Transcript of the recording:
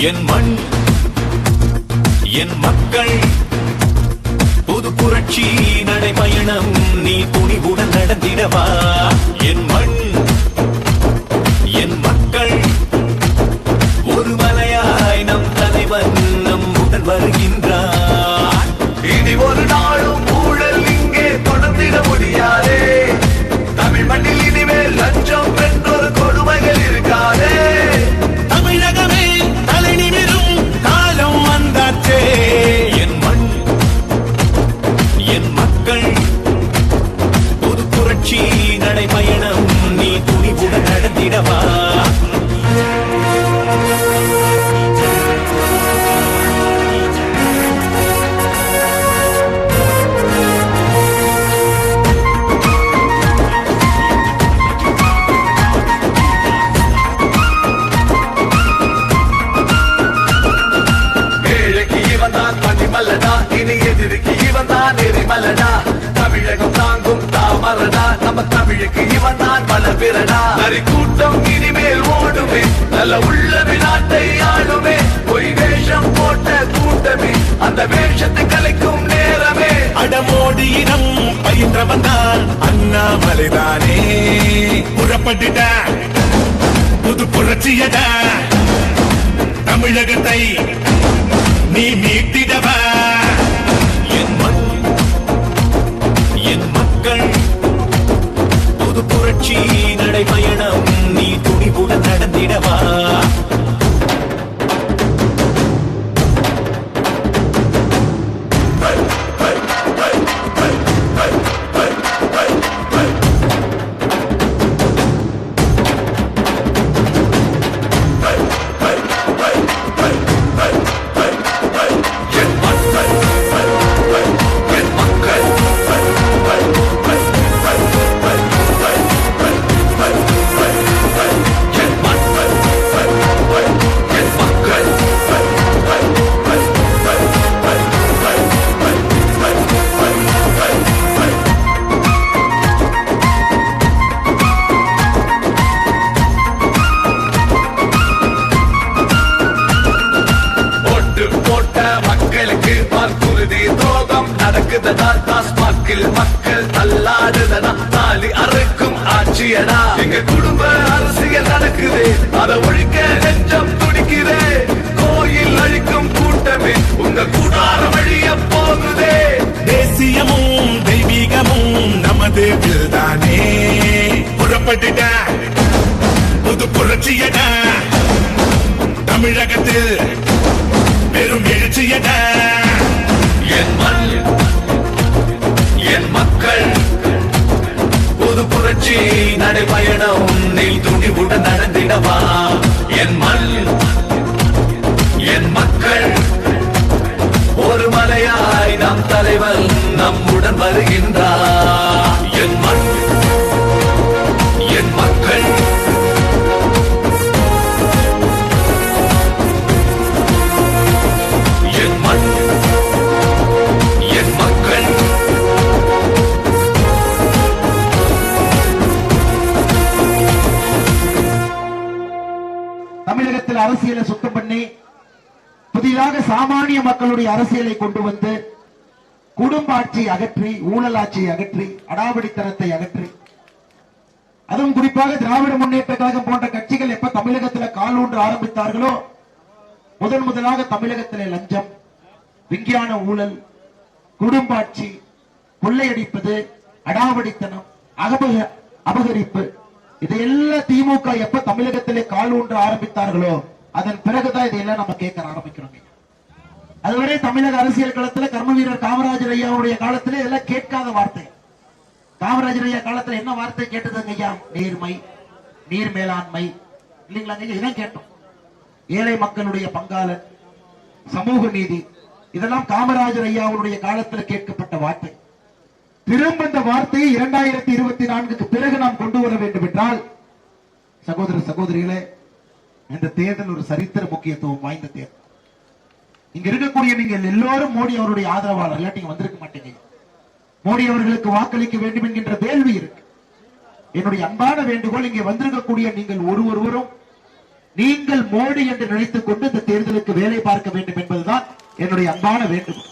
என் மண் என் மக்கள் புது புரட்சி நடைபயணம் நீ துணிவுடன் நடந்திடவா? என் மண் நடந்திடவா இனி எதிரிக்கு இவன் தான் எரிமலடா தமிழகம் தாங்கும் தாமரடா நம்ம தமிழுக்கு இவன் தான் பல பிறடா நரி கூட்டம் இனிமேல் ஓடுமே. நல்ல உள்ள நாட்டை ஆளுமே. பொய் வேஷம் போட்ட கூட்டமே. அந்த வேஷத்தை கலைக்கும் நேரமே. அடமோடி இனம் பயின்றவன் தான் அண்ணாமலைதானே. புறப்பட்டுட புது புரட்சியட. தமிழகத்தை நீ மீட்டி மக்களுக்கு வாக்குறுதி துரோகம் நடக்குதடா டாஸ்மாக்கில் மக்கள் தள்ளாடுதடா தாலி அறுக்கும் ஆட்சியடா எங்க குடும்ப அரசியல் நடக்குது. அதை ஒழிக்க நெஞ்சம் துடிக்குதே. கோயில் அழிக்கும் கூட்டமே. உங்க கூடார வழிய போகுதே. தேசியமும் தெய்வீகமும் நமது தானே புறப்பட்டுட்ட புது புரட்சியட என் மண் என் மக்கள். புது புரட்சி நடைபயணம் நீ துணிவுடன் நடந்திடவா? என் மண் என் மக்கள். ஒரு மலையாய் நம் தலைவன் நம்முடன் வருகின்றார். தமிழகத்தில் அரசியலை சுத்தம் பண்ணி புதிதாக சாமானிய மக்களுடைய அரசியலை கொண்டு வந்து குடும்ப ஆட்சி அகற்றி ஊழல் ஆட்சியை அகற்றி அடாவடித்தனத்தை அகற்றி. அதுவும் குறிப்பாக திராவிட முன்னேற்ற கழகம் போன்ற கட்சிகள் எப்ப தமிழகத்தில் காலூன்று ஆரம்பித்தார்களோ முதன் முதலாக தமிழகத்தில் லஞ்சம் விஞ்ஞான ஊழல் குடும்ப ஆட்சி கொள்ளையடிப்பது அடாவடித்தனம் அகபக அபகரிப்பு இதையெல்லாம் திமுக எப்ப தமிழகத்திலே கால் ஊன்ற ஆரம்பித்தார்களோ அதன் பிறகுதான் இதையெல்லாம் நம்ம கேட்க ஆரம்பிக்கிறோம் அதுவரை தமிழக அரசியல் களத்துல கர்ம வீரர் காமராஜர் ஐயாவுடைய காலத்துல இதெல்லாம் கேட்காத வார்த்தை. காமராஜர் ஐயா காலத்துல என்ன வார்த்தை கேட்டதுங்க ஐயா? நேர்மை நீர் மேலாண்மை. இல்லைங்களா ஐயா? இதான் கேட்டோம். ஏழை மக்களுடைய பங்காளன் சமூக நீதி. இதெல்லாம் காமராஜர் ஐயாவுடைய காலத்துல கேட்கப்பட்ட வார்த்தை. திரும்ப இந்த வார்த்தையை இரண்டாயிரத்தி இருபத்தி நான்குக்கு பிறகு நாம் கொண்டு வர வேண்டும் என்றால் சகோதர சகோதரிகளே இந்த தேர்தல் ஒரு சரித்திர முக்கியத்துவம் வாய்ந்த தேர்தல். இங்க இருக்கக்கூடிய நீங்கள் எல்லோரும் மோடி அவருடைய ஆதரவாளர் இல்லாட்டி நீங்க வந்திருக்க மாட்டீங்க. மோடி அவர்களுக்கு வாக்களிக்க வேண்டும் என்கின்ற வேள்வி இருக்கு. என்னுடைய அன்பான வேண்டுகோள் இங்கே வந்திருக்கக்கூடிய நீங்கள் ஒரு ஒருவரும் நீங்கள் மோடி என்று நினைத்துக் கொண்டு இந்த தேர்தலுக்கு வேலை பார்க்க வேண்டும் என்பதுதான் என்னுடைய அன்பான வேண்டுகோள்.